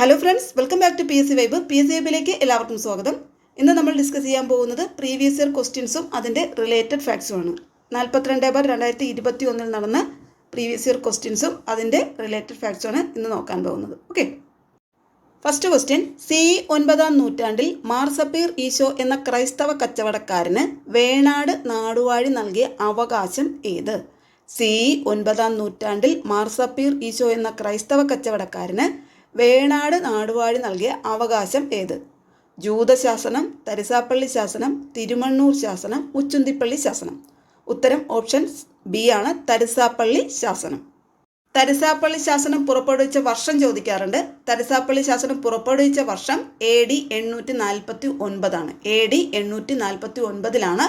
Hello friends welcome back to P S C vibe P S C വൈബിലേക്ക് എല്ലാവർക്കും സ്വാഗതം. ഇന്ന് നമ്മൾ ഡിസ്കസ് ചെയ്യാൻ പോകുന്നത് പ്രീവിയസ് ഇയർ ക്വസ്റ്റ്യൻസും അതിന്റെ റിലേറ്റഡ് ഫാക്ട്സുമാണ് നാൽപ്പത്തിരണ്ട് ബാർ രണ്ടായിരത്തി ഇരുപത്തി ഒന്നിൽ നടന്ന പ്രീവിയസ് ഇയർ ക്വസ്റ്റ്യൻസും അതിന്റെ റിലേറ്റഡ് ഫാക്ട്സുമാണ് ഇന്ന് നോക്കാൻ പോകുന്നത്. ഓക്കെ ഫസ്റ്റ് ക്വസ്റ്റ്യൻ സി ഒൻപതാം നൂറ്റാണ്ടിൽ മാർസപ്പീർ ഈശോ എന്ന ക്രൈസ്തവ കച്ചവടക്കാരന് വേണാട് നാടുവാഴി നൽകിയ അവകാശം ഏത്? സി ഒൻപതാം നൂറ്റാണ്ടിൽ മാർസപ്പീർ ഈശോ എന്ന ക്രൈസ്തവ കച്ചവടക്കാരന് വേണാട് നാടുവാഴി നൽകിയ അവകാശം ഏത്? ജൂതശാസനം തരിസാപ്പള്ളി ശാസനം തിരുമണ്ണൂർ ശാസനം ഉച്ചുന്തിപ്പള്ളി ശാസനം. ഉത്തരം ഓപ്ഷൻ ബി ആണ് തരിസാപ്പള്ളി ശാസനം. തരിസാപ്പള്ളി ശാസനം പുറപ്പെടുവിച്ച വർഷം ചോദിക്കാറുണ്ട്. തരിസാപ്പള്ളി ശാസനം പുറപ്പെടുവിച്ച വർഷം എ ഡി എണ്ണൂറ്റി നാൽപ്പത്തി ഒൻപതാണ് എ ഡി എണ്ണൂറ്റി നാൽപ്പത്തി ഒൻപതിലാണ്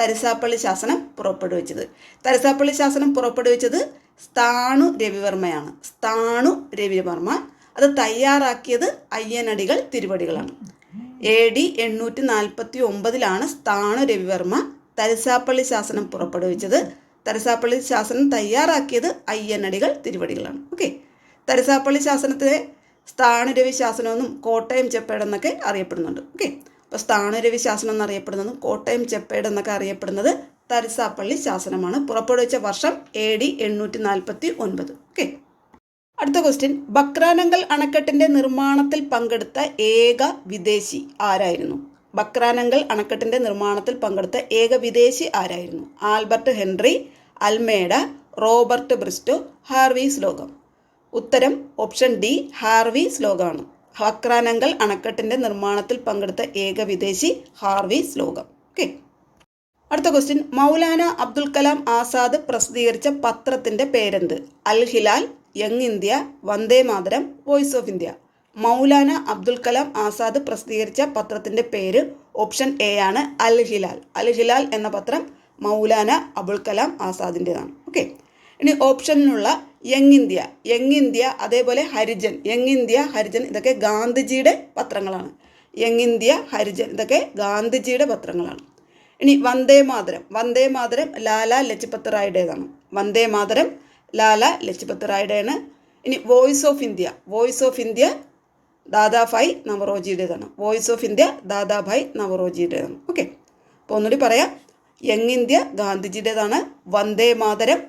തരിസാപ്പള്ളി ശാസനം പുറപ്പെടുവിച്ചത്. തരിസാപ്പള്ളി ശാസനം പുറപ്പെടുവിച്ചത് സ്ഥാണു രവിവർമ്മയാണ്. സ്ഥാണു രവിവർമ്മ അത് തയ്യാറാക്കിയത് അയ്യനടികൾ തിരുവടികളാണ്. എ ഡി എണ്ണൂറ്റി നാൽപ്പത്തി ഒമ്പതിലാണ് സ്ഥാണു രവിവർമ്മ തരിസാപ്പള്ളി ശാസനം പുറപ്പെടുവിച്ചത്. തരിസാപ്പള്ളി ശാസനം തയ്യാറാക്കിയത് അയ്യനടികൾ തിരുവടികളാണ്. ഓക്കെ. തരസാപ്പള്ളി ശാസനത്തിലെ സ്ഥാണുരവി ശാസനമെന്നും കോട്ടയം ചെപ്പേടെന്നൊക്കെ അറിയപ്പെടുന്നുണ്ട്. ഓക്കെ. അപ്പോൾ സ്ഥാണുരവി ശാസനം എന്നറിയപ്പെടുന്നതും കോട്ടയം ചെപ്പേടെന്നൊക്കെ അറിയപ്പെടുന്നത് തരിസാപ്പള്ളി ശാസനമാണ്. പുറപ്പെടുവിച്ച വർഷം എ ഡി എണ്ണൂറ്റി നാൽപ്പത്തി ഒൻപത് ഓക്കെ. അടുത്ത ക്വസ്റ്റ്യൻ ബക്രാനങ്കൽ അണക്കെട്ടിന്റെ നിർമ്മാണത്തിൽ പങ്കെടുത്ത ഏക വിദേശി ആരായിരുന്നു? ബക്രാനങ്കൽ അണക്കെട്ടിന്റെ നിർമ്മാണത്തിൽ പങ്കെടുത്ത ഏക വിദേശി ആരായിരുന്നു? Albert Henry Almeida Robert Bristow Harvey Slocum ഉത്തരം ഓപ്ഷൻ ഡി ഹാർവി ശ്ലോകമാണ് ബക്രാനങ്കൽ അണക്കെട്ടിന്റെ നിർമ്മാണത്തിൽ പങ്കെടുത്ത ഏക വിദേശി ഹാർവി ശ്ലോകം ഓക്കെ അടുത്ത ക്വസ്റ്റ്യൻ മൗലാന അബ്ദുൽ കലാം ആസാദ് പ്രസിദ്ധീകരിച്ച പത്രത്തിന്റെ പേരെന്ത്? Al Hilal young India Vande Mataram voice of India. Maulana Abdul Kalam Azad പ്രസിദ്ധീകരിച്ച പത്രത്തിന്റെ പേര് ഓപ്ഷൻ എ ആണ് അൽ ഹിലാൽ. അൽ ഹിലാൽ എന്ന പത്രം മൗലാന അബുൽ കലാം ആസാദിന്റെതാണ് ഓക്കെ. ഇനി ഓപ്ഷനിലുള്ള യങ് ഇന്ത്യ. യങ് ഇന്ത്യ അതേപോലെ ഹരിജൻ. യങ് ഇന്ത്യ ഹരിജൻ ഇതൊക്കെ ഗാന്ധിജിയുടെ പത്രങ്ങളാണ്. യങ് ഇന്ത്യ ഹരിജൻ ഇതൊക്കെ ഗാന്ധിജിയുടെ പത്രങ്ങളാണ്. ഇനി വന്ദേ മാതരം. വന്ദേ മാതരം ലാല ലജ്പത് റായുടേതാണ്. വന്ദേ മാതരം ലാല ലജ്പത് റായുടെയാണ് ഇനി voice of India voice of India Dadabhai നവറോജിയുടേതാണ്. Voice of India Dadabhai നവറോജിയുടേതാണ്. ഓക്കെ അപ്പോൾ ഒന്നുകൂടി പറയാം. Young India ഗാന്ധിജിയുടേതാണ്. Vande Mataram.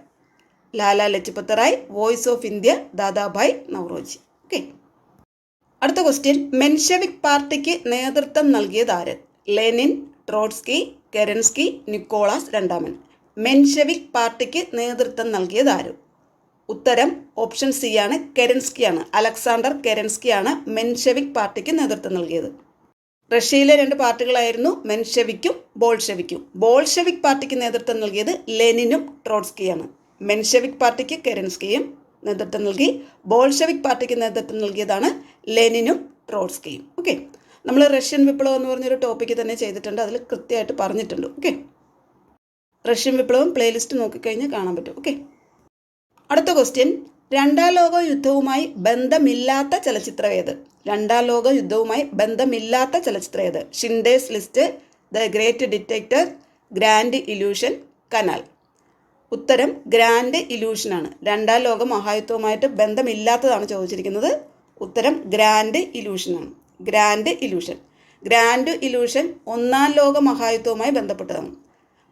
Lala Lajpat Rai voice of India Dadabhai Naoroji. Okay അടുത്ത ക്വസ്റ്റ്യൻ മെൻഷവിക് പാർട്ടിക്ക് നേതൃത്വം നൽകിയത് ആര്? ലെനിൻ ട്രോട്സ്കി കെരൻസ്കി നിക്കോളാസ് രണ്ടാമൻ. മെൻഷവിക് പാർട്ടിക്ക് നേതൃത്വം നൽകിയത് ആര്? ഉത്തരം ഓപ്ഷൻ സി ആണ് കെരൻസ്കി ആണ് അലക്സാണ്ടർ കെരൻസ്കി ആണ് മെൻഷെവിക് പാർട്ടിക്ക് നേതൃത്വം നൽകിയത്. റഷ്യയിലെ രണ്ട് പാർട്ടികളായിരുന്നു മെൻഷെവിക്കും ബോൾഷെവിക്കും. ബോൾഷെവിക് പാർട്ടിക്ക് നേതൃത്വം നൽകിയത് ലെനിനും ട്രോട്സ്കിയാണ്. മെൻഷെവിക് പാർട്ടിക്ക് കെരൻസ്കിയും നേതൃത്വം നൽകി. ബോൾഷെവിക് പാർട്ടിക്ക് നേതൃത്വം നൽകിയതാണ് ലെനിനും ട്രോട്സ്കിയും. ഓക്കെ. നമ്മൾ റഷ്യൻ വിപ്ലവം എന്ന് പറഞ്ഞൊരു ടോപ്പിക്ക് തന്നെ ചെയ്തിട്ടുണ്ട്. അതിൽ കൃത്യമായിട്ട് പറഞ്ഞിട്ടുണ്ട്. ഓക്കെ. റഷ്യൻ വിപ്ലവം പ്ലേലിസ്റ്റ് നോക്കിക്കഴിഞ്ഞാൽ കാണാൻ പറ്റും. ഓക്കെ. അടുത്ത ക്വസ്റ്റ്യൻ രണ്ടാം ലോക യുദ്ധവുമായി ബന്ധമില്ലാത്ത ചലച്ചിത്രം ഏത്? രണ്ടാം ലോക യുദ്ധവുമായി ബന്ധമില്ലാത്ത ചലച്ചിത്രം ഏത്? Schindler's list the great dictator grand illusion canal. ഉത്തരം ഗ്രാൻഡ് ഇല്യൂഷനാണ് രണ്ടാം ലോക മഹായുദ്ധവുമായിട്ട് ബന്ധമില്ലാത്തതാണ് ചോദിച്ചിരിക്കുന്നത്. ഉത്തരം ഗ്രാൻഡ് ഇല്യൂഷനാണ് ഗ്രാൻഡ് ഇല്യൂഷൻ ഗ്രാൻഡ് ഇല്യൂഷൻ ഒന്നാം ലോക മഹായുദ്ധവുമായി ബന്ധപ്പെട്ടതാണ്.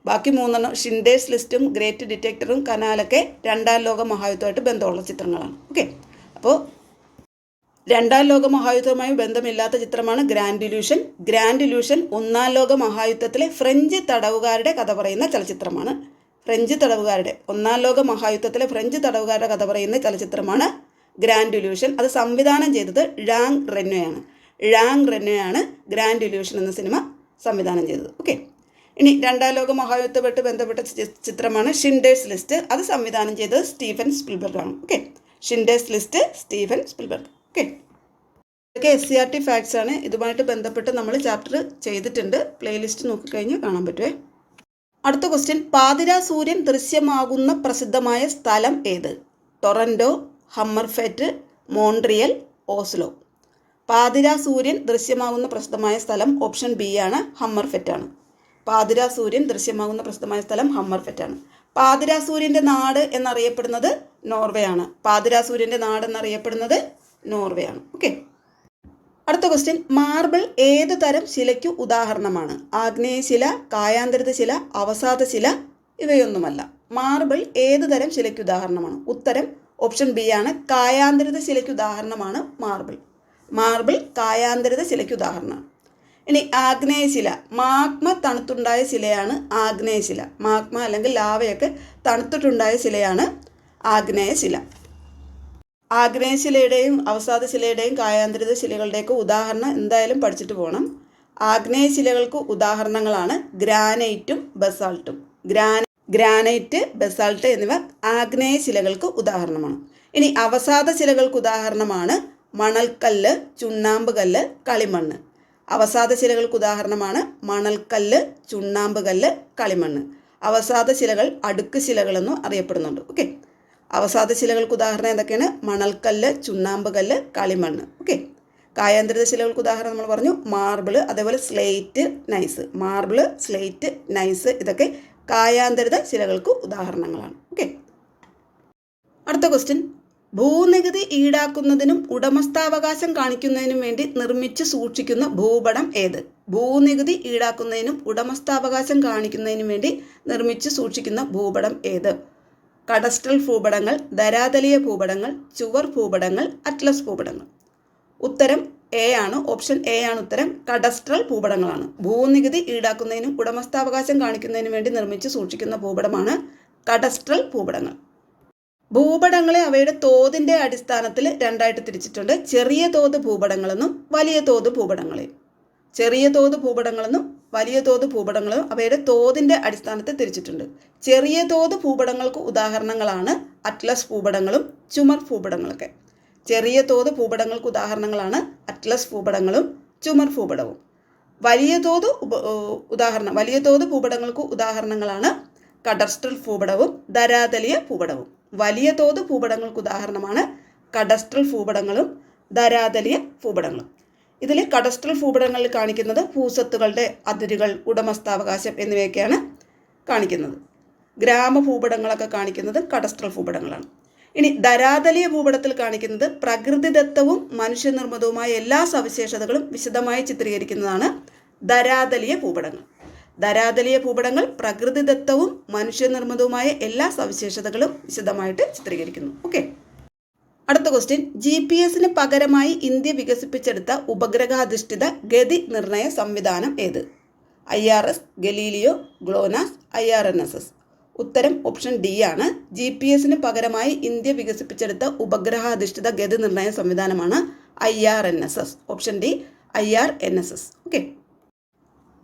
ബാക്കി മൂന്നെണ്ണം ഷിൻഡേഴ്സ് ലിസ്റ്റും ഗ്രേറ്റ് ഡിറ്റക്ടറും കനാലൊക്കെ രണ്ടാം ലോക മഹായുദ്ധമായിട്ട് ബന്ധമുള്ള ചിത്രങ്ങളാണ്. ഓക്കെ? അപ്പോൾ രണ്ടാം ലോക മഹായുദ്ധവുമായി ബന്ധമില്ലാത്ത ചിത്രമാണ് ഗ്രാൻഡ് ഇല്യൂഷൻ ഗ്രാൻഡ് ഇല്യൂഷൻ ഒന്നാം ലോക മഹായുദ്ധത്തിലെ ഫ്രഞ്ച് തടവുകാരുടെ കഥ പറയുന്ന ചലച്ചിത്രമാണ്. ഫ്രഞ്ച് തടവുകാരുടെ ഒന്നാം ലോക മഹായുദ്ധത്തിലെ ഫ്രഞ്ച് തടവുകാരുടെ കഥ പറയുന്ന ചലച്ചിത്രമാണ് ഗ്രാൻഡ് ഇല്യൂഷൻ അത് സംവിധാനം ചെയ്തത് ഴാങ് റെന്നോയാണ്. ഴാങ് റെന്നോയാണ് ഗ്രാൻഡ് ഇല്യൂഷൻ എന്ന സിനിമ സംവിധാനം ചെയ്തത്. ഓക്കെ? ഇനി രണ്ടാം ലോക മഹായുദ്ധമായിട്ട് ബന്ധപ്പെട്ട ചിത്രമാണ് ഷിൻഡേഴ്സ് ലിസ്റ്റ് അത് സംവിധാനം ചെയ്തത് സ്റ്റീഫൻ സ്പിൽബർഗ് ആണ്. Okay Schindler's list Stephen Spielberg okay ഇതൊക്കെ S C R T facts ആണ്. ഇതുമായിട്ട് ബന്ധപ്പെട്ട് നമ്മൾ ചാപ്റ്റർ ചെയ്തിട്ടുണ്ട്. പ്ലേലിസ്റ്റ് നോക്കിക്കഴിഞ്ഞ് കാണാൻ പറ്റുമേ അടുത്ത ക്വസ്റ്റ്യൻ പാതിര സൂര്യൻ ദൃശ്യമാകുന്ന പ്രസിദ്ധമായ സ്ഥലം ഏത്? Toronto Hammerfest Montreal Oslo. പാതിര സൂര്യൻ ദൃശ്യമാകുന്ന പ്രസിദ്ധമായ സ്ഥലം ഓപ്ഷൻ ബി ആണ്. ഹമ്മർഫെറ്റ് ആണ്. പാതിര സൂര്യൻ ദൃശ്യമാകുന്ന പ്രസിദ്ധമായ സ്ഥലം ഹമ്മർഫെറ്റാണ്. പാതിര സൂര്യന്റെ നാട് എന്നറിയപ്പെടുന്നത് നോർവേ ആണ് പാതിര സൂര്യന്റെ നാട് എന്നറിയപ്പെടുന്നത് നോർവേ ആണ് ഓക്കെ ക്വസ്റ്റ്യൻ. മാർബിൾ ഏത് തരം ശിലയ്ക്ക് ഉദാഹരണമാണ്? ആഗ്നേയശില കായാന്തരിത ശില അവസാദ ശില ഇവയൊന്നുമല്ല. മാർബിൾ ഏത് തരം ശിലയ്ക്ക് ഉദാഹരണമാണ്? ഉത്തരം ഓപ്ഷൻ ബി ആണ്. കായാന്തരിത ശിലയ്ക്ക് ഉദാഹരണമാണ് മാർബിൾ. മാർബിൾ കായാന്തരിത ശിലയ്ക്ക് ഉദാഹരണമാണ്. ഇനി ആഗ്നേയശില മാഗ്മ തണുത്തുണ്ടായ ശിലയാണ് ആഗ്നേയശില മാഗ്മ അല്ലെങ്കിൽ ലാവയൊക്കെ തണുത്തിട്ടുണ്ടായ ശിലയാണ് ആഗ്നേയശില ആഗ്നേയശിലയുടെയും അവസാദ ശിലയുടെയും കായാന്തരിത ശിലകളുടെയൊക്കെ ഉദാഹരണം എന്തായാലും പഠിച്ചിട്ട് പോകണം ആഗ്നേയശിലകൾക്ക് ഉദാഹരണങ്ങളാണ് ഗ്രാനൈറ്റും ബസാൾട്ടും. ഗ്രാന ഗ്രാനൈറ്റ് ബസാൾട്ട് എന്നിവ ആഗ്നേയ ശിലകൾക്ക് ഉദാഹരണമാണ്. ഇനി അവസാദ ശിലകൾക്ക് ഉദാഹരണമാണ് മണൽക്കല്ല് ചുണ്ണാമ്പ് കല്ല് കളിമണ്ണ്. അവസാദ ശിലകൾക്ക് ഉദാഹരണമാണ് മണൽക്കല്ല് ചുണ്ണാമ്പ് കല്ല് കളിമണ്ണ്. അവസാദ ശിലകൾ അടുക്ക് ശിലകളെന്നും അറിയപ്പെടുന്നുണ്ട്. ഓക്കെ. അവസാദ ശിലകൾക്ക് ഉദാഹരണം എന്തൊക്കെയാണ്? മണൽക്കല്ല് ചുണ്ണാമ്പ് കല്ല് കളിമണ്ണ്. ഓക്കെ. കായാന്തരിത ശിലകൾക്ക് ഉദാഹരണം നമ്മൾ പറഞ്ഞു. മാർബിൾ അതേപോലെ slate gneiss. Marble slate gneiss ഇതൊക്കെ കായാന്തരിത ശിലകൾക്ക് ഉദാഹരണങ്ങളാണ്. ഓക്കെ. അടുത്ത ക്വസ്റ്റ്യൻ. ഭൂനികുതി ഈടാക്കുന്നതിനും ഉടമസ്ഥാവകാശം കാണിക്കുന്നതിനും വേണ്ടി നിർമ്മിച്ച് സൂക്ഷിക്കുന്ന ഭൂപടം ഏത്? ഭൂനികുതി ഈടാക്കുന്നതിനും ഉടമസ്ഥാവകാശം കാണിക്കുന്നതിനും വേണ്ടി നിർമ്മിച്ച് സൂക്ഷിക്കുന്ന ഭൂപടം ഏത്? കടസ്ട്രൽ ഭൂപടങ്ങൾ ധരാതലീയ ഭൂപടങ്ങൾ ചുവർ ഭൂപടങ്ങൾ അറ്റ്ലസ് ഭൂപടങ്ങൾ. ഉത്തരം എ ആണ്. ഓപ്ഷൻ എ ആണ് ഉത്തരം. കഡസ്ട്രൽ ഭൂപടങ്ങളാണ്. ഭൂനികുതി ഈടാക്കുന്നതിനും ഉടമസ്ഥാവകാശം കാണിക്കുന്നതിനും വേണ്ടി നിർമ്മിച്ച് സൂക്ഷിക്കുന്ന ഭൂപടമാണ് കഡസ്ട്രൽ ഭൂപടങ്ങൾ. ഭൂപടങ്ങളെ അവയുടെ തോതിന്റെ അടിസ്ഥാനത്തിൽ രണ്ടായിട്ട് തിരിച്ചിട്ടുണ്ട്. ചെറിയ തോത് ഭൂപടങ്ങളെന്നും വലിയ തോത് ഭൂപടങ്ങളെയും. ചെറിയ തോത് ഭൂപടങ്ങളെന്നും വലിയ തോത് ഭൂപടങ്ങളും അവയുടെ തോതിന്റെ അടിസ്ഥാനത്തിൽ തിരിച്ചിട്ടുണ്ട്. ചെറിയ തോത് ഭൂപടങ്ങൾക്ക് ഉദാഹരണങ്ങളാണ് അറ്റ്ലസ് ഭൂപടങ്ങളും ചുമർ ഭൂപടങ്ങളൊക്കെ. ചെറിയ തോത് ഭൂപടങ്ങൾക്ക് ഉദാഹരണങ്ങളാണ് അറ്റ്ലസ് ഭൂപടങ്ങളും ചുമർ ഭൂപടവും. വലിയ തോത് ഉദാഹരണം വലിയ തോത് ഭൂപടങ്ങൾക്ക് ഉദാഹരണങ്ങളാണ് കഡസ്ട്രൽ ഭൂപടവും ധരാതലീയ ഭൂപടവും. വലിയ തോത് ഭൂപടങ്ങൾക്ക് ഉദാഹരണമാണ് കഡസ്ട്രൽ ഭൂപടങ്ങളും ധരാതലിയ ഭൂപടങ്ങളും. ഇതിൽ കഡസ്ട്രൽ ഭൂപടങ്ങളിൽ കാണിക്കുന്നത് ഭൂസ്വത്തുകളുടെ അതിരുകൾ ഉടമസ്ഥാവകാശം എന്നിവയൊക്കെയാണ് കാണിക്കുന്നത്. ഗ്രാമ ഗ്രാമഭൂപടങ്ങളൊക്കെ കാണിക്കുന്നത് കഡസ്ട്രൽ ഭൂപടങ്ങളാണ്. ഇനി ധരാതലീയ ഭൂപടത്തിൽ കാണിക്കുന്നത് പ്രകൃതിദത്തവും മനുഷ്യനിർമ്മിതവുമായ എല്ലാ സവിശേഷതകളും വിശദമായി ചിത്രീകരിക്കുന്നതാണ് ധരാതലീയ ഭൂപടങ്ങൾ. ധരാതലീയ ഭൂപടങ്ങൾ പ്രകൃതിദത്തവും മനുഷ്യനിർമ്മിതവുമായ എല്ലാ സവിശേഷതകളും വിശദമായിട്ട് ചിത്രീകരിക്കുന്നു. ഓക്കെ. അടുത്ത ക്വസ്റ്റ്യൻ. ജി പി എസിന് പകരമായി ഇന്ത്യ വികസിപ്പിച്ചെടുത്ത ഉപഗ്രഹാധിഷ്ഠിത ഗതി നിർണയ സംവിധാനം ഏത്? I R S Galileo GLONASS I R N S S. ഉത്തരം ഓപ്ഷൻ ഡി ആണ്. ജി പി എസിന് പകരമായി ഇന്ത്യ വികസിപ്പിച്ചെടുത്ത ഉപഗ്രഹാധിഷ്ഠിത ഗതി നിർണയ സംവിധാനമാണ് I R N S S. Option D I R N S S. Okay.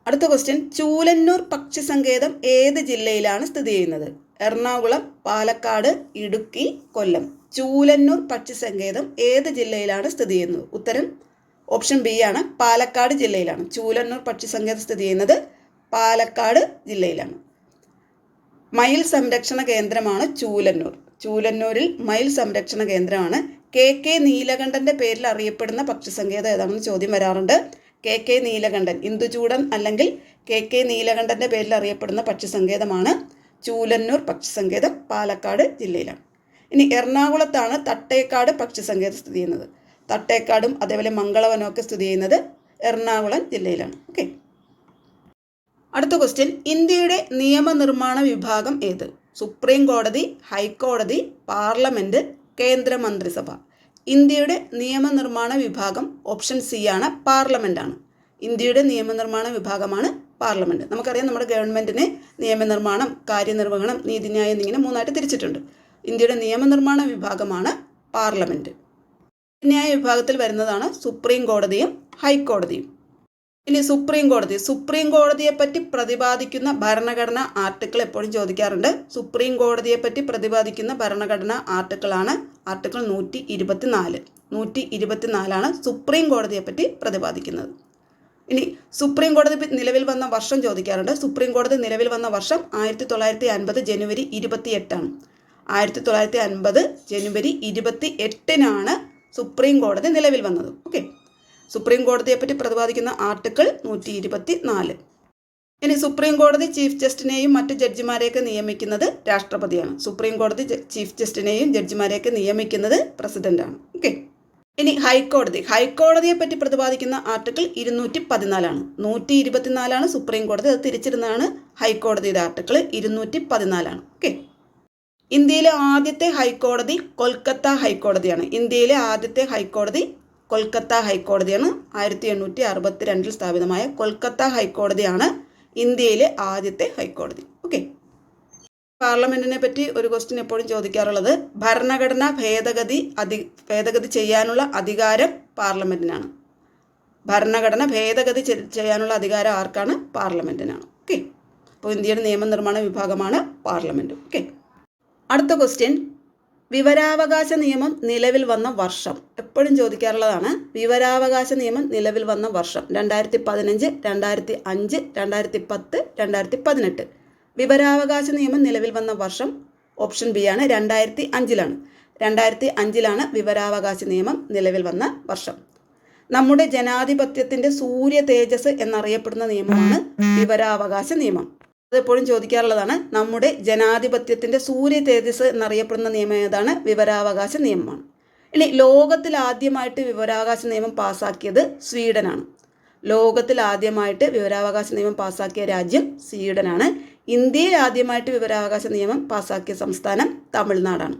അടുത്ത ക്വസ്റ്റ്യൻ ചൂലന്നൂർ പക്ഷി സങ്കേതം ഏത് ജില്ലയിലാണ് സ്ഥിതി ചെയ്യുന്നത്? എറണാകുളം പാലക്കാട് ഇടുക്കി കൊല്ലം. ചൂലന്നൂർ പക്ഷി സങ്കേതം ഏത് ജില്ലയിലാണ് സ്ഥിതി ചെയ്യുന്നത്? ഉത്തരം ഓപ്ഷൻ ബി ആണ്. പാലക്കാട് ജില്ലയിലാണ്. ചൂലന്നൂർ പക്ഷി സങ്കേതം സ്ഥിതി ചെയ്യുന്നത് പാലക്കാട് ജില്ലയിലാണ്. മയിൽ സംരക്ഷണ കേന്ദ്രമാണ് ചൂലന്നൂർ. ചൂലന്നൂരിൽ മയിൽ സംരക്ഷണ കേന്ദ്രമാണ്. കെ കെ നീലകണ്ഠന്റെ പേരിൽ അറിയപ്പെടുന്ന പക്ഷി സങ്കേതം ഏതാണെന്ന് ചോദ്യം വരാറുണ്ട്. K K Neelakantan. ഇന്ദുചൂടൻ അല്ലെങ്കിൽ കെ കെ നീലകണ്ഠന്റെ പേരിൽ അറിയപ്പെടുന്ന പക്ഷിസങ്കേതമാണ് ചൂലന്നൂർ പക്ഷിസങ്കേതം പാലക്കാട് ജില്ലയിലാണ്. ഇനി എറണാകുളത്താണ് തട്ടേക്കാട് പക്ഷിസങ്കേതം സ്ഥിതി ചെയ്യുന്നത്. തട്ടേക്കാടും അതേപോലെ മംഗളവനവും ഒക്കെ സ്ഥിതി ചെയ്യുന്നത് എറണാകുളം ജില്ലയിലാണ്. ഓക്കെ. അടുത്ത ക്വസ്റ്റ്യൻ. ഇന്ത്യയുടെ നിയമനിർമ്മാണ വിഭാഗം ഏത്? സുപ്രീം കോടതി ഹൈക്കോടതി പാർലമെന്റ് കേന്ദ്രമന്ത്രിസഭ. ഇന്ത്യയുടെ നിയമനിർമ്മാണ വിഭാഗം ഓപ്ഷൻ സി ആണ് പാർലമെന്റ് ആണ്. ഇന്ത്യയുടെ നിയമനിർമ്മാണ വിഭാഗമാണ് പാർലമെന്റ്. നമുക്കറിയാം നമ്മുടെ ഗവൺമെന്റിനെ നിയമനിർമ്മാണം കാര്യനിർവഹണം നീതിന്യായം എന്നിങ്ങനെ മൂന്നായിട്ട് തിരിച്ചിട്ടുണ്ട്. ഇന്ത്യയുടെ നിയമനിർമ്മാണ വിഭാഗമാണ് പാർലമെന്റ് നീതിന്യായ വിഭാഗത്തിൽ വരുന്നതാണ് സുപ്രീം കോടതിയും ഹൈക്കോടതിയും. ഇനി സുപ്രീം കോടതി. സുപ്രീം കോടതിയെപ്പറ്റി പ്രതിപാദിക്കുന്ന ഭരണഘടന ആർട്ടിക്കിൾ എപ്പോഴും ചോദിക്കാറുണ്ട്. സുപ്രീം കോടതിയെപ്പറ്റി പ്രതിപാദിക്കുന്ന ഭരണഘടന ആർട്ടിക്കിളാണ് ആർട്ടിക്കിൾ നൂറ്റി ഇരുപത്തിനാല്. നൂറ്റി ഇരുപത്തിനാലാണ് സുപ്രീം കോടതിയെ പറ്റി പ്രതിപാദിക്കുന്നത്. ഇനി സുപ്രീം കോടതി നിലവിൽ വന്ന വർഷം ചോദിക്കാറുണ്ട്. സുപ്രീം കോടതി നിലവിൽ വന്ന വർഷം ആയിരത്തി തൊള്ളായിരത്തി അൻപത് ജനുവരി ഇരുപത്തി എട്ടാണ് ആയിരത്തി തൊള്ളായിരത്തി അൻപത് ജനുവരി ഇരുപത്തി എട്ടിനാണ് സുപ്രീം കോടതി നിലവിൽ വന്നത്. ഓക്കെ. സുപ്രീം കോടതിയെപ്പറ്റി പ്രതിപാദിക്കുന്ന ആർട്ടിക്കിൾ നൂറ്റി ഇരുപത്തി നാല് ഇനി സുപ്രീം കോടതി ചീഫ് ജസ്റ്റിനെയും മറ്റ് ജഡ്ജിമാരെയൊക്കെ നിയമിക്കുന്നത് രാഷ്ട്രപതിയാണ്. സുപ്രീം കോടതി ചീഫ് ജസ്റ്റിനെയും ജഡ്ജിമാരെയൊക്കെ നിയമിക്കുന്നത് പ്രസിഡന്റാണ്. ഓക്കെ ഇനി ഹൈക്കോടതി. ഹൈക്കോടതിയെ പറ്റി പ്രതിപാദിക്കുന്ന ആർട്ടിക്കിൾ ഇരുന്നൂറ്റി പതിനാലാണ് നൂറ്റി ഇരുപത്തിനാലാണ് സുപ്രീം കോടതി അത് തിരിച്ചിരുന്നതാണ് ഹൈക്കോടതിയുടെ ആർട്ടിക്കിൾ ഇരുന്നൂറ്റി പതിനാലാണ് ഓക്കെ ഇന്ത്യയിലെ ആദ്യത്തെ ഹൈക്കോടതി കൊൽക്കത്ത ഹൈക്കോടതിയാണ്. ഇന്ത്യയിലെ ആദ്യത്തെ ഹൈക്കോടതി കൊൽക്കത്ത ഹൈക്കോടതിയാണ്. ആയിരത്തി എണ്ണൂറ്റി അറുപത്തി രണ്ടിൽ സ്ഥാപിതമായ കൊൽക്കത്ത ഹൈക്കോടതിയാണ് ഇന്ത്യയിലെ ആദ്യത്തെ ഹൈക്കോടതി. ഓക്കെ പാർലമെന്റിനെ പറ്റി ഒരു ക്വസ്റ്റ്യൻ എപ്പോഴും ചോദിക്കാറുള്ളത് ഭരണഘടനാ ഭേദഗതി അധി ഭേദഗതി ചെയ്യാനുള്ള അധികാരം പാർലമെന്റിനാണ്. ഭരണഘടന ഭേദഗതി ചെയ്യാനുള്ള അധികാരം ആർക്കാണ്? പാർലമെന്റിനാണ്. ഓക്കെ അപ്പോൾ ഇന്ത്യയുടെ നിയമനിർമ്മാണ വിഭാഗമാണ് പാർലമെന്റ്. ഓക്കെ അടുത്ത ക്വസ്റ്റ്യൻ വിവരാവകാശ നിയമം നിലവിൽ വന്ന വർഷം. എപ്പോഴും ചോദിക്കാറുള്ളതാണ് വിവരാവകാശ നിയമം നിലവിൽ വന്ന വർഷം. രണ്ടായിരത്തി പതിനഞ്ച് രണ്ടായിരത്തി അഞ്ച് രണ്ടായിരത്തി പത്ത് രണ്ടായിരത്തി പതിനെട്ട് വിവരാവകാശ നിയമം നിലവിൽ വന്ന വർഷം ഓപ്ഷൻ ബി ആണ് രണ്ടായിരത്തി അഞ്ചിലാണ് രണ്ടായിരത്തി അഞ്ചിലാണ് വിവരാവകാശ നിയമം നിലവിൽ വന്ന വർഷം. നമ്മുടെ ജനാധിപത്യത്തിന്റെ സൂര്യ തേജസ് എന്നറിയപ്പെടുന്ന നിയമമാണ് വിവരാവകാശ നിയമം. അതെപ്പോഴും ചോദിക്കാറുള്ളതാണ്. നമ്മുടെ ജനാധിപത്യത്തിന്റെ സൂര്യ തേജസ് എന്നറിയപ്പെടുന്ന നിയമം ഏതാണ്? വിവരാവകാശ നിയമമാണ്. ഇനി ലോകത്തിൽ ആദ്യമായിട്ട് വിവരാവകാശ നിയമം പാസാക്കിയത് സ്വീഡനാണ്. ലോകത്തിൽ ആദ്യമായിട്ട് വിവരാവകാശ നിയമം പാസാക്കിയ രാജ്യം സ്വീഡനാണ്. ഇന്ത്യയിൽ ആദ്യമായിട്ട് വിവരാവകാശ നിയമം പാസാക്കിയ സംസ്ഥാനം തമിഴ്നാടാണ്.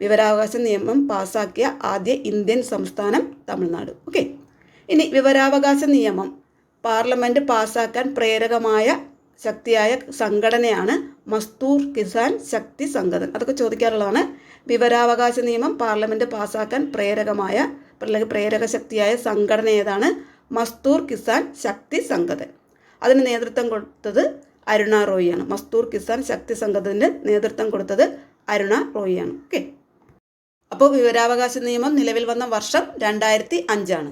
വിവരാവകാശ നിയമം പാസാക്കിയ ആദ്യ ഇന്ത്യൻ സംസ്ഥാനം തമിഴ്നാട്. ഓക്കെ. ഇനി വിവരാവകാശ നിയമം പാർലമെന്റ് പാസാക്കാൻ പ്രേരകമായ ശക്തിയായ സംഘടനയാണ് മസ്തൂർ കിസാൻ ശക്തി സംഘടന അതൊക്കെ ചോദിക്കാറുള്ളതാണ്. വിവരാവകാശ നിയമം പാർലമെന്റ് പാസാക്കാൻ പ്രേരകമായ അല്ലെങ്കിൽ പ്രേരക ശക്തിയായ സംഘടന ഏതാണ്? മസ്തൂർ കിസാൻ ശക്തി സംഘടൻ അതിന് നേതൃത്വം കൊടുത്തത് അരുണ റോയിയാണ്. മസ്തൂർ കിസാൻ ശക്തി സംഘത്തിന് നേതൃത്വം കൊടുത്തത് അരുണ റോയിയാണ്. ഓക്കെ. അപ്പോൾ വിവരാവകാശ നിയമം നിലവിൽ വന്ന വർഷം രണ്ടായിരത്തി അഞ്ചാണ്.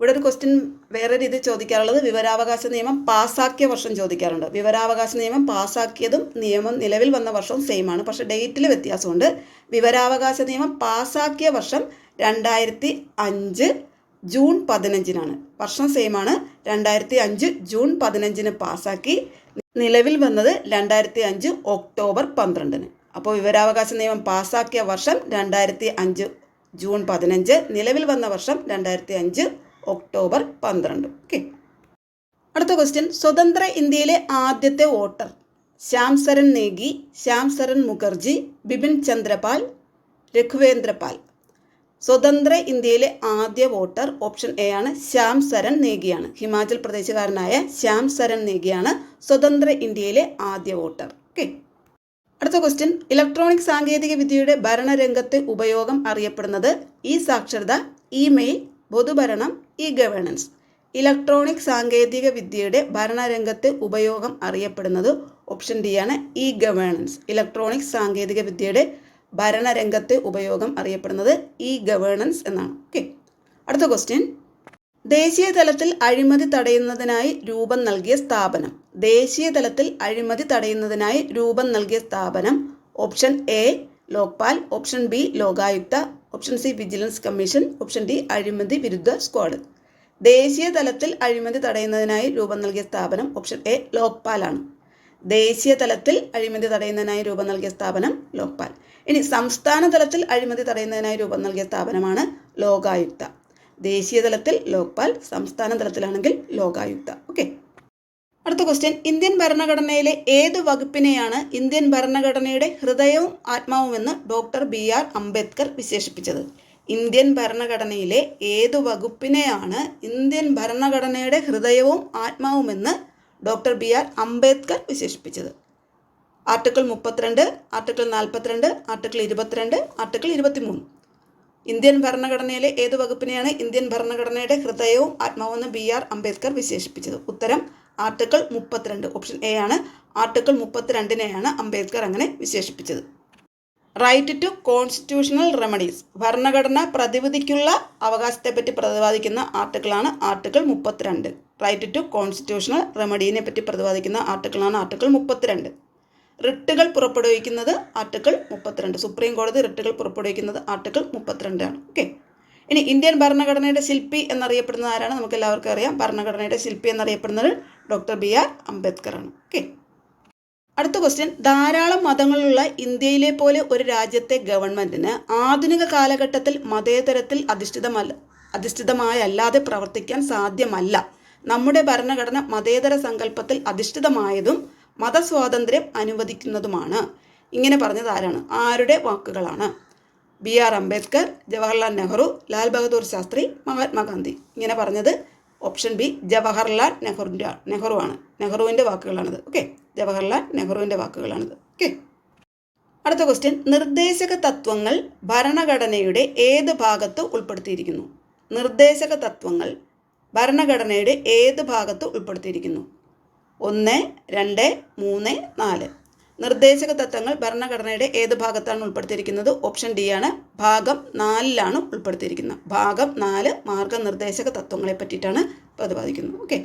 ഇവിടെ ഒരു ക്വസ്റ്റ്യൻ വേറെ രീതി ചോദിക്കാറുള്ളത് വിവരാവകാശ നിയമം പാസ്സാക്കിയ വർഷം ചോദിക്കാറുണ്ട്. വിവരാവകാശ നിയമം പാസ്സാക്കിയതും നിയമം നിലവിൽ വന്ന വർഷവും സെയിം ആണ്. പക്ഷേ ഡേറ്റിൽ വ്യത്യാസമുണ്ട്. വിവരാവകാശ നിയമം പാസ്സാക്കിയ വർഷം രണ്ടായിരത്തി അഞ്ച് ജൂൺ പതിനഞ്ചിനാണ്. വർഷം സെയിം ആണ്. രണ്ടായിരത്തി അഞ്ച് ജൂൺ പതിനഞ്ചിന് പാസ്സാക്കി നിലവിൽ വന്നത് രണ്ടായിരത്തി അഞ്ച് ഒക്ടോബർ പന്ത്രണ്ടിന്. അപ്പോൾ വിവരാവകാശ നിയമം പാസ്സാക്കിയ വർഷം രണ്ടായിരത്തി അഞ്ച് ജൂൺ പതിനഞ്ച്. നിലവിൽ വന്ന വർഷം രണ്ടായിരത്തി അഞ്ച് ഒക്ടോബർ പന്ത്രണ്ട്. ഓക്കെ അടുത്ത ക്വസ്റ്റ്യൻ സ്വതന്ത്ര ഇന്ത്യയിലെ ആദ്യത്തെ വോട്ടർ. ശ്യാം സരൺ നേഗി ശ്യാം സരൺ മുഖർജി ബിപിൻ ചന്ദ്രപാൽ രഘുവേന്ദ്രപാൽ സ്വതന്ത്ര ഇന്ത്യയിലെ ആദ്യ വോട്ടർ ഓപ്ഷൻ എ ആണ് ശ്യാം സരൺ നേഗിയാണ്. ഹിമാചൽ പ്രദേശുകാരനായ ശ്യാം സരൺ നേഗിയാണ് സ്വതന്ത്ര ഇന്ത്യയിലെ ആദ്യ വോട്ടർ. ഓക്കെ അടുത്ത ക്വസ്റ്റ്യൻ ഇലക്ട്രോണിക് സാങ്കേതിക വിദ്യയുടെ ഭരണരംഗത്തെ ഉപയോഗം അറിയപ്പെടുന്നത് ഇ സാക്ഷരത ഇമെയിൽ പൊതുഭരണം ഇ ഗവേണൻസ് ഇലക്ട്രോണിക് സാങ്കേതിക വിദ്യയുടെ ഭരണരംഗത്തെ ഉപയോഗം അറിയപ്പെടുന്നത് ഓപ്ഷൻ ഡി ആണ്. ഇ ഗവേണൻസ് ഇലക്ട്രോണിക് സാങ്കേതിക വിദ്യയുടെ ഭരണരംഗത്തെ ഉപയോഗം അറിയപ്പെടുന്നത് ഇ ഗവേണൻസ് എന്നാണ്. ഓക്കെ അടുത്ത ക്വസ്റ്റ്യൻ ദേശീയ തലത്തിൽ അഴിമതി തടയുന്നതിനായി രൂപം നൽകിയ സ്ഥാപനം. ദേശീയ തലത്തിൽ അഴിമതി തടയുന്നതിനായി രൂപം നൽകിയ സ്ഥാപനം. Option A Lokpal. Option B Lokayukta. Option C vigilance commission option D അഴിമതി വിരുദ്ധ സ്ക്വാഡ് ദേശീയ തലത്തിൽ അഴിമതി തടയുന്നതിനായി രൂപം നൽകിയ സ്ഥാപനം ഓപ്ഷൻ എ ലോക്പാലാണ് ദേശീയ തലത്തിൽ അഴിമതി തടയുന്നതിനായി രൂപം നൽകിയ സ്ഥാപനം ലോക്പാൽ ഇനി സംസ്ഥാന തലത്തിൽ അഴിമതി തടയുന്നതിനായി രൂപം നൽകിയ സ്ഥാപനമാണ് ലോകായുക്ത. ദേശീയ തലത്തിൽ ലോക്പാൽ സംസ്ഥാന തലത്തിലാണെങ്കിൽ ലോകായുക്ത. ഓക്കെ അടുത്ത ക്വസ്റ്റ്യൻ ഇന്ത്യൻ ഭരണഘടനയിലെ ഏത് വകുപ്പിനെയാണ് ഇന്ത്യൻ ഭരണഘടനയുടെ ഹൃദയവും ആത്മാവുമെന്ന് ഡോക്ടർ ബി ആർ അംബേദ്കർ വിശേഷിപ്പിച്ചത്? ഇന്ത്യൻ ഭരണഘടനയിലെ ഏത് വകുപ്പിനെയാണ് ഇന്ത്യൻ ഭരണഘടനയുടെ ഹൃദയവും ആത്മാവുമെന്ന് ഡോക്ടർ ബി ആർ അംബേദ്കർ വിശേഷിപ്പിച്ചത്? ആർട്ടിക്കിൾ മുപ്പത്തിരണ്ട് ആർട്ടിക്കിൾ നാൽപ്പത്തിരണ്ട് ആർട്ടിക്കിൾ ഇരുപത്തിരണ്ട് ആർട്ടിക്കിൾ ഇരുപത്തിമൂന്ന്. ഇന്ത്യൻ ഭരണഘടനയിലെ ഏത് വകുപ്പിനെയാണ് ഇന്ത്യൻ ഭരണഘടനയുടെ ഹൃദയവും ആത്മാവും എന്ന് ബി ആർ അംബേദ്കർ വിശേഷിപ്പിച്ചത്? ഉത്തരം ആർട്ടിക്കിൾ മുപ്പത്തിരണ്ട് ഓപ്ഷൻ എ ആണ്. ആർട്ടിക്കിൾ മുപ്പത്തിരണ്ടിനെയാണ് അംബേദ്കർ അങ്ങനെ വിശേഷിപ്പിച്ചത്. റൈറ്റ് ടു കോൺസ്റ്റിറ്റ്യൂഷണൽ റെമഡീസ് ഭരണഘടന പ്രതിവിധിക്കുള്ള അവകാശത്തെപ്പറ്റി പ്രതിപാദിക്കുന്ന ആർട്ടിക്കിളാണ് ആർട്ടിക്കിൾ മുപ്പത്തിരണ്ട്. റൈറ്റ് ടു കോൺസ്റ്റിറ്റ്യൂഷണൽ റെമഡീനെ പറ്റി പ്രതിപാദിക്കുന്ന ആർട്ടിക്കിളാണ് ആർട്ടിക്കിൾ മുപ്പത്തിരണ്ട്. റിട്ടുകൾ പുറപ്പെടുവിക്കുന്നത് ആർട്ടിക്കിൾ മുപ്പത്തിരണ്ട്. സുപ്രീം കോടതി റിട്ടുകൾ പുറപ്പെടുവിക്കുന്നത് ആർട്ടിക്കിൾ മുപ്പത്തിരണ്ടാണ്. ഓക്കെ ഇനി ഇന്ത്യൻ ഭരണഘടനയുടെ ശില്പി എന്നറിയപ്പെടുന്നത് ആരാണ്? നമുക്ക് എല്ലാവർക്കും അറിയാം. ഭരണഘടനയുടെ ശില്പി എന്നറിയപ്പെടുന്നത് ഡോക്ടർ ബി ആർ അംബേദ്കർ ആണ് ഓക്കെ. അടുത്ത ക്വസ്റ്റ്യൻ ധാരാളം മതങ്ങളുള്ള ഇന്ത്യയിലെ പോലെ ഒരു രാജ്യത്തെ ഗവൺമെന്റിന് ആധുനിക കാലഘട്ടത്തിൽ മതേതരത്തിൽ അധിഷ്ഠിതമല്ല അധിഷ്ഠിതമായല്ലാതെ പ്രവർത്തിക്കാൻ സാധ്യമല്ല. നമ്മുടെ ഭരണഘടന മതേതര സങ്കല്പത്തിൽ അധിഷ്ഠിതമായതും മതസ്വാതന്ത്ര്യം അനുവദിക്കുന്നതുമാണ്. ഇങ്ങനെ പറഞ്ഞത് ആരാണ്? ആരുടെ വാക്കുകളാണ്? ബി ആർ അംബേദ്കർ ജവഹർലാൽ നെഹ്റു ലാൽ ബഹദൂർ ശാസ്ത്രി മഹാത്മാഗാന്ധി ഇങ്ങനെ പറഞ്ഞത് ഓപ്ഷൻ ബി ജവഹർലാൽ നെഹ്റുവിന്റെ നെഹ്റു ആണ് നെഹ്റുവിന്റെ വാക്കുകളാണിത്. ഓക്കെ? ജവഹർലാൽ നെഹ്റുവിന്റെ വാക്കുകളാണിത്. ഓക്കെ? അടുത്ത ക്വസ്റ്റ്യൻ. നിർദ്ദേശക തത്വങ്ങൾ ഭരണഘടനയുടെ ഏത് ഭാഗത്ത് ഉൾപ്പെടുത്തിയിരിക്കുന്നു? നിർദ്ദേശക തത്വങ്ങൾ ഭരണഘടനയുടെ ഏത് ഭാഗത്ത് ഉൾപ്പെടുത്തിയിരിക്കുന്നു? ഒന്ന് രണ്ട് മൂന്ന് നാല്. നിർദ്ദേശക തത്വങ്ങൾ ഭരണഘടനയുടെ ഏത് ഭാഗത്താണ് ഉൾപ്പെടുത്തിയിരിക്കുന്നത്? ഓപ്ഷൻ ഡി ആണ്. ഭാഗം നാലിലാണ് ഉൾപ്പെടുത്തിയിരിക്കുന്നത്. ഭാഗം നാല് മാർഗനിർദ്ദേശക തത്വങ്ങളെ പറ്റിയിട്ടാണ് പ്രതിപാദിക്കുന്നത് ഓക്കെ.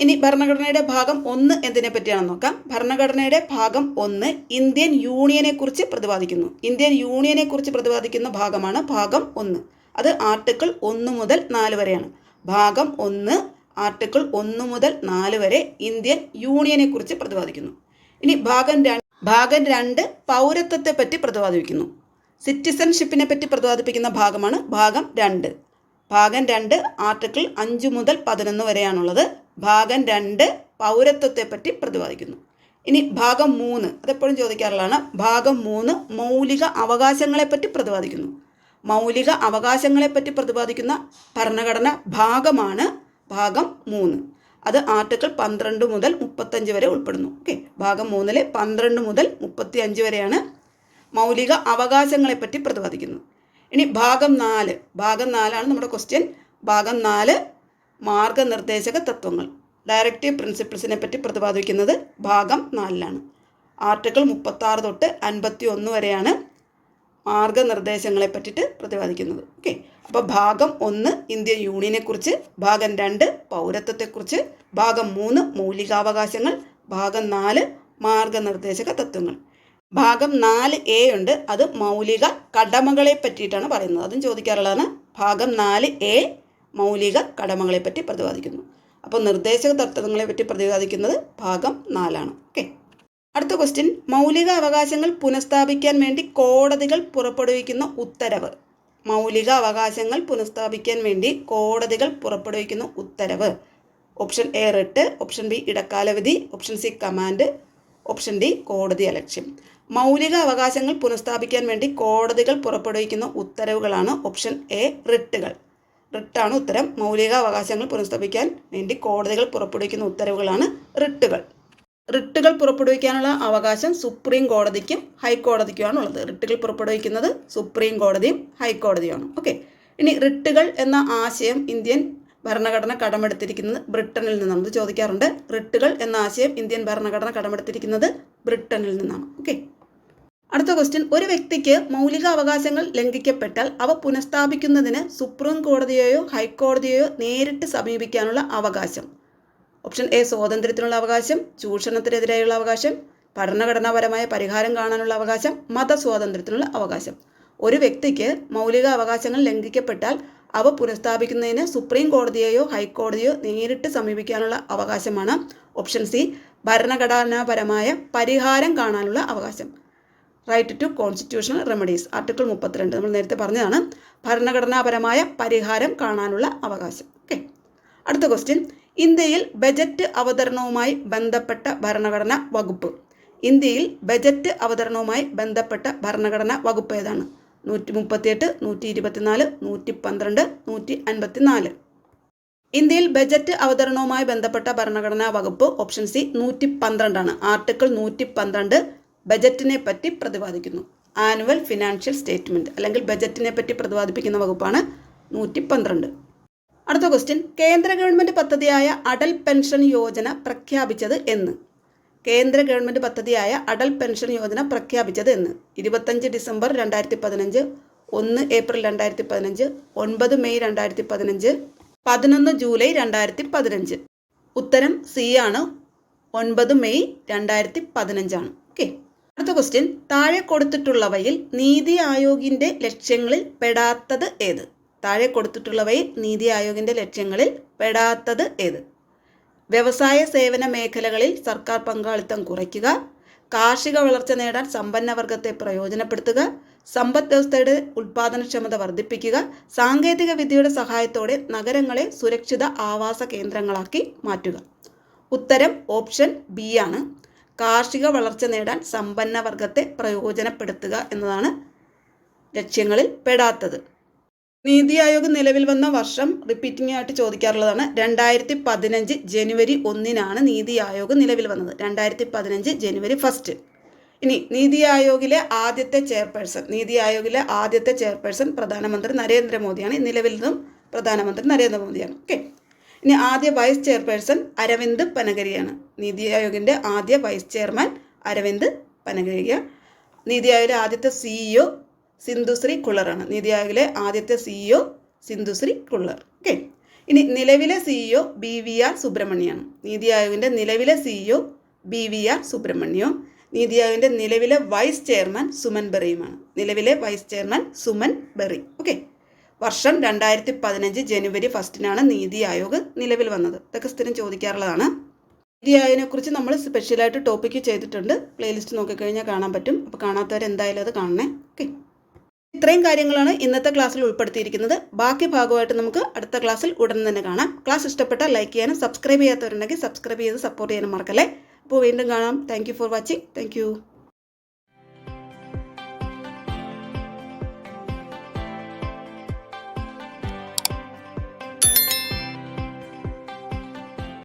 ഇനി ഭരണഘടനയുടെ ഭാഗം ഒന്ന് എന്തിനെ പറ്റിയാണെന്ന് നോക്കാം. ഭരണഘടനയുടെ ഭാഗം ഒന്ന് ഇന്ത്യൻ യൂണിയനെ കുറിച്ച് പ്രതിപാദിക്കുന്നു. ഇന്ത്യൻ യൂണിയനെ കുറിച്ച് പ്രതിപാദിക്കുന്ന ഭാഗമാണ് ഭാഗം ഒന്ന്. അത് ആർട്ടിക്കിൾ ഒന്ന് മുതൽ നാല് വരെയാണ്. ഭാഗം ഒന്ന് ആർട്ടിക്കിൾ ഒന്ന് മുതൽ നാല് വരെ ഇന്ത്യൻ യൂണിയനെ കുറിച്ച് പ്രതിപാദിക്കുന്നു. ഇനി ഭാഗം ഭാഗം രണ്ട് പൗരത്വത്തെ പറ്റി പ്രതിപാദിപ്പിക്കുന്നു. സിറ്റിസൺഷിപ്പിനെ പറ്റി പ്രതിപാദിപ്പിക്കുന്ന ഭാഗമാണ് ഭാഗം രണ്ട്. ഭാഗം രണ്ട് ആർട്ടിക്കിൾ അഞ്ച് മുതൽ പതിനൊന്ന് വരെയാണുള്ളത്. ഭാഗം രണ്ട് പൗരത്വത്തെ പറ്റി പ്രതിപാദിക്കുന്നു. ഇനി ഭാഗം മൂന്ന് അതെപ്പോഴും ചോദിക്കാറുള്ളതാണ്. ഭാഗം മൂന്ന് മൗലിക അവകാശങ്ങളെപ്പറ്റി പ്രതിപാദിക്കുന്നു. മൗലിക അവകാശങ്ങളെപ്പറ്റി പ്രതിപാദിക്കുന്ന ഭരണഘടന ഭാഗമാണ് ഭാഗം മൂന്ന്. അത് ആർട്ടിക്കിൾ പന്ത്രണ്ട് മുതൽ മുപ്പത്തഞ്ച് വരെ ഉൾപ്പെടുന്നു. ഓക്കെ ഭാഗം മൂന്നിലെ പന്ത്രണ്ട് മുതൽ മുപ്പത്തി അഞ്ച് വരെയാണ് മൗലിക അവകാശങ്ങളെപ്പറ്റി പ്രതിപാദിക്കുന്നത്. ഇനി ഭാഗം നാല്. ഭാഗം നാലാണ് നമ്മുടെ ക്വസ്റ്റ്യൻ ഭാഗം നാല് മാർഗനിർദ്ദേശക തത്വങ്ങൾ. ഡയറക്റ്റീവ് പ്രിൻസിപ്പിൾസിനെ പറ്റി പ്രതിപാദിക്കുന്നത് ഭാഗം നാലിലാണ്. ആർട്ടിക്കിൾ മുപ്പത്താറ് തൊട്ട് അൻപത്തി ഒന്ന് വരെയാണ് മാർഗനിർദ്ദേശങ്ങളെ പറ്റിയിട്ട് പ്രതിപാദിക്കുന്നത്. ഓക്കെ അപ്പോൾ ഭാഗം ഒന്ന് ഇന്ത്യൻ യൂണിയനെക്കുറിച്ച് ഭാഗം രണ്ട് പൗരത്വത്തെക്കുറിച്ച് ഭാഗം മൂന്ന് മൗലികാവകാശങ്ങൾ ഭാഗം നാല് മാർഗനിർദ്ദേശക തത്വങ്ങൾ. ഭാഗം നാല് എ ഉണ്ട് അത് മൗലിക കടമകളെ പറ്റിയിട്ടാണ് പറയുന്നത്. അതും ചോദിക്കാറുള്ളതാണ് ഭാഗം നാല് എ മൗലിക കടമകളെ പറ്റി പ്രതിപാദിക്കുന്നു. അപ്പോൾ നിർദ്ദേശക തത്വങ്ങളെ പറ്റി പ്രതിപാദിക്കുന്നത് ഭാഗം നാലാണ്. ഓക്കെ. അടുത്ത ക്വസ്റ്റ്യൻ മൗലിക അവകാശങ്ങൾ പുനഃസ്ഥാപിക്കാൻ വേണ്ടി കോടതികൾ പുറപ്പെടുവിക്കുന്ന ഉത്തരവ്. മൗലിക അവകാശങ്ങൾ പുനഃസ്ഥാപിക്കാൻ വേണ്ടി കോടതികൾ പുറപ്പെടുവിക്കുന്ന ഉത്തരവ്. Option A writ option B ഇടക്കാലവധി option C command option D കോടതി അലക്ഷ്യം. മൗലിക അവകാശങ്ങൾ പുനഃസ്ഥാപിക്കാൻ വേണ്ടി കോടതികൾ പുറപ്പെടുവിക്കുന്ന ഉത്തരവുകളാണ് ഓപ്ഷൻ എ റിട്ടുകൾ. റിട്ടാണ് ഉത്തരം. മൗലിക അവകാശങ്ങൾ പുനഃസ്ഥാപിക്കാൻ വേണ്ടി കോടതികൾ പുറപ്പെടുവിക്കുന്ന ഉത്തരവുകളാണ് റിട്ടുകൾ. റിട്ടുകൾ പുറപ്പെടുവിക്കാനുള്ള അവകാശം സുപ്രീം കോടതിക്കും ഹൈക്കോടതിക്കുമാണ് ഉള്ളത് റിട്ടുകൾ പുറപ്പെടുവിക്കുന്നത് സുപ്രീം കോടതിയും ഹൈക്കോടതിയുമാണ്. ഓക്കെ. ഇനി റിട്ടുകൾ എന്ന ആശയം ഇന്ത്യൻ ഭരണഘടന കടമെടുത്തിരിക്കുന്നത് ബ്രിട്ടനിൽ നിന്നാണ്. ഇത് ചോദിക്കാറുണ്ട്. റിട്ടുകൾ എന്ന ആശയം ഇന്ത്യൻ ഭരണഘടന കടമെടുത്തിരിക്കുന്നത് ബ്രിട്ടനിൽ നിന്നാണ്. ഓക്കെ. അടുത്ത ക്വസ്റ്റ്യൻ. ഒരു വ്യക്തിക്ക് മൗലിക അവകാശങ്ങൾ ലംഘിക്കപ്പെട്ടാൽ അവ പുനഃസ്ഥാപിക്കുന്നതിന് സുപ്രീം കോടതിയെയോ ഹൈക്കോടതിയെയോ നേരിട്ട് സമീപിക്കാനുള്ള അവകാശം. ഓപ്ഷൻ എ സ്വാതന്ത്ര്യത്തിനുള്ള അവകാശം ചൂഷണത്തിനെതിരായുള്ള അവകാശം ഭരണഘടനാപരമായ പരിഹാരം കാണാനുള്ള അവകാശം മതസ്വാതന്ത്ര്യത്തിനുള്ള അവകാശം. ഒരു വ്യക്തിക്ക് മൗലിക അവകാശങ്ങൾ ലംഘിക്കപ്പെട്ടാൽ അവ പുനഃസ്ഥാപിക്കുന്നതിന് സുപ്രീം കോടതിയെയോ ഹൈക്കോടതിയോ നേരിട്ട് സമീപിക്കാനുള്ള അവകാശമാണ് ഓപ്ഷൻ സി ഭരണഘടനാപരമായ പരിഹാരം കാണാനുള്ള അവകാശം. Right to constitutional remedies article മുപ്പത്തിരണ്ട് നമ്മൾ നേരത്തെ പറഞ്ഞതാണ്. ഭരണഘടനാപരമായ പരിഹാരം കാണാനുള്ള അവകാശം. ഓക്കെ അടുത്ത ക്വസ്റ്റ്യൻ ഇന്ത്യയിൽ ബജറ്റ് അവതരണവുമായി ബന്ധപ്പെട്ട ഭരണഘടനാ വകുപ്പ്. ഇന്ത്യയിൽ ബജറ്റ് അവതരണവുമായി ബന്ധപ്പെട്ട ഭരണഘടനാ വകുപ്പ് ഏതാണ്? നൂറ്റി മുപ്പത്തിയെട്ട് നൂറ്റി ഇരുപത്തിനാല് നൂറ്റി പന്ത്രണ്ട് നൂറ്റി അൻപത്തിനാല് ഇന്ത്യയിൽ ബജറ്റ് അവതരണവുമായി ബന്ധപ്പെട്ട ഭരണഘടനാ വകുപ്പ് ഓപ്ഷൻ സി നൂറ്റി പന്ത്രണ്ടാണ് ആർട്ടിക്കിൾ നൂറ്റി പന്ത്രണ്ട് ബജറ്റിനെ പറ്റി പ്രതിപാദിക്കുന്നു. ആനുവൽ ഫിനാൻഷ്യൽ സ്റ്റേറ്റ്മെന്റ് അല്ലെങ്കിൽ ബജറ്റിനെ പറ്റി പ്രതിപാദിപ്പിക്കുന്ന വകുപ്പാണ് നൂറ്റി പന്ത്രണ്ട് അടുത്ത ക്വസ്റ്റ്യൻ കേന്ദ്ര ഗവൺമെന്റ് പദ്ധതിയായ അടൽ പെൻഷൻ യോജന പ്രഖ്യാപിച്ചത് എന്ന്. കേന്ദ്ര ഗവൺമെന്റ് പദ്ധതിയായ അടൽ പെൻഷൻ യോജന പ്രഖ്യാപിച്ചത് എന്ന്. ഇരുപത്തഞ്ച് ഡിസംബർ രണ്ടായിരത്തി പതിനഞ്ച് ഒന്ന് ഏപ്രിൽ രണ്ടായിരത്തി പതിനഞ്ച് ഒൻപത് മെയ് രണ്ടായിരത്തി പതിനഞ്ച് പതിനൊന്ന് ജൂലൈ രണ്ടായിരത്തി പതിനഞ്ച് ഉത്തരം സി ആണ്. ഒൻപത് മെയ് രണ്ടായിരത്തി പതിനഞ്ചാണ് ഓക്കെ അടുത്ത ക്വസ്റ്റ്യൻ താഴെ കൊടുത്തിട്ടുള്ളവയിൽ നീതി ആയോഗിന്റെ ലക്ഷ്യങ്ങളിൽ പെടാത്തത് ഏത്? താഴെ കൊടുത്തിട്ടുള്ളവയിൽ നീതി ആയോഗിന്റെ ലക്ഷ്യങ്ങളിൽ പെടാത്തത് ഏത്? വ്യവസായ സേവന മേഖലകളിൽ സർക്കാർ പങ്കാളിത്തം കുറയ്ക്കുക കാർഷിക വളർച്ച നേടാൻ സമ്പന്നവർഗത്തെ പ്രയോജനപ്പെടുത്തുക സമ്പദ് വ്യവസ്ഥയുടെ ഉൽപാദനക്ഷമത വർദ്ധിപ്പിക്കുക സാങ്കേതിക വിദ്യയുടെ സഹായത്തോടെ നഗരങ്ങളെ സുരക്ഷിത ആവാസ കേന്ദ്രങ്ങളാക്കി മാറ്റുക. ഉത്തരം ഓപ്ഷൻ ബി ആണ്. കാർഷിക വളർച്ച നേടാൻ സമ്പന്നവർഗത്തെ പ്രയോജനപ്പെടുത്തുക എന്നതാണ് ലക്ഷ്യങ്ങളിൽ പെടാത്തത്. നീതി ആയോഗ് നിലവിൽ വന്ന വർഷം റിപ്പീറ്റിംഗ് ആയിട്ട് ചോദിക്കാറുള്ളതാണ്. രണ്ടായിരത്തി പതിനഞ്ച് ജനുവരി ഒന്നിനാണ് നീതി ആയോഗ് നിലവിൽ വന്നത്. രണ്ടായിരത്തി പതിനഞ്ച് ജനുവരി ഫസ്റ്റ് ഇനി നീതി ആയോഗിലെ ആദ്യത്തെ ചെയർപേഴ്സൺ നീതി ആയോഗിലെ ആദ്യത്തെ ചെയർപേഴ്സൺ പ്രധാനമന്ത്രി നരേന്ദ്രമോദിയാണ്. നിലവിൽ നിന്നും പ്രധാനമന്ത്രി നരേന്ദ്രമോദിയാണ്. ഓക്കെ ഇനി ആദ്യ വൈസ് ചെയർപേഴ്സൺ അരവിന്ദ് പനഗരിയാണ്. നീതി ആയോഗിന്റെ ആദ്യ വൈസ് ചെയർമാൻ അരവിന്ദ് പനഗരിയ. നീതി ആയോഗിലെ ആദ്യത്തെ സിഇഒ സിന്ധുശ്രീ കുള്ളറാണ്. നീതി ആയോഗിലെ ആദ്യത്തെ സിഇഒ സിന്ധുശ്രീ കുള്ളർ. ഓക്കെ ഇനി നിലവിലെ സിഇഒ ബി വി ആർ സുബ്രഹ്മണ്യാണ്. നീതി ആയോഗിന്റെ നിലവിലെ സിഇഒ ബി വി ആർ സുബ്രഹ്മണ്യവും നീതി ആയോഗിന്റെ നിലവിലെ വൈസ് ചെയർമാൻ സുമൻ ബെറിയുമാണ്. നിലവിലെ vice chairman Suman Berry. Okay വർഷം രണ്ടായിരത്തി പതിനഞ്ച് ജനുവരി ഫസ്റ്റിനാണ് നീതി ആയോഗ് നിലവിൽ വന്നത്. ഇതൊക്കെ സ്ഥിരം ചോദിക്കാറുള്ളതാണ്. നീതി ആയോഗിനെ കുറിച്ച് നമ്മൾ സ്പെഷ്യലായിട്ട് ടോപ്പിക്ക് ചെയ്തിട്ടുണ്ട്. പ്ലേലിസ്റ്റ് നോക്കിക്കഴിഞ്ഞാൽ കാണാൻ പറ്റും. അപ്പോൾ കാണാത്തവർ എന്തായാലും അത് കാണണേ. ഓക്കെ ഇത്രയും കാര്യങ്ങളാണ് ഇന്നത്തെ ക്ലാസ്സിൽ ഉൾപ്പെടുത്തിയിരിക്കുന്നത്. ബാക്കി ഭാഗമായിട്ട് നമുക്ക് അടുത്ത ക്ലാസ്സിൽ ഉടൻ തന്നെ കാണാം. ക്ലാസ് ഇഷ്ടപ്പെട്ട ലൈക്ക് ചെയ്യാനും സബ്സ്ക്രൈബ് ചെയ്യാത്തവരുണ്ടെങ്കിൽ സബ്സ്ക്രൈബ് ചെയ്ത് സപ്പോർട്ട് ചെയ്യാനും മറക്കല്ലേ. അപ്പോൾ വീണ്ടും കാണാം. Thank for watching thank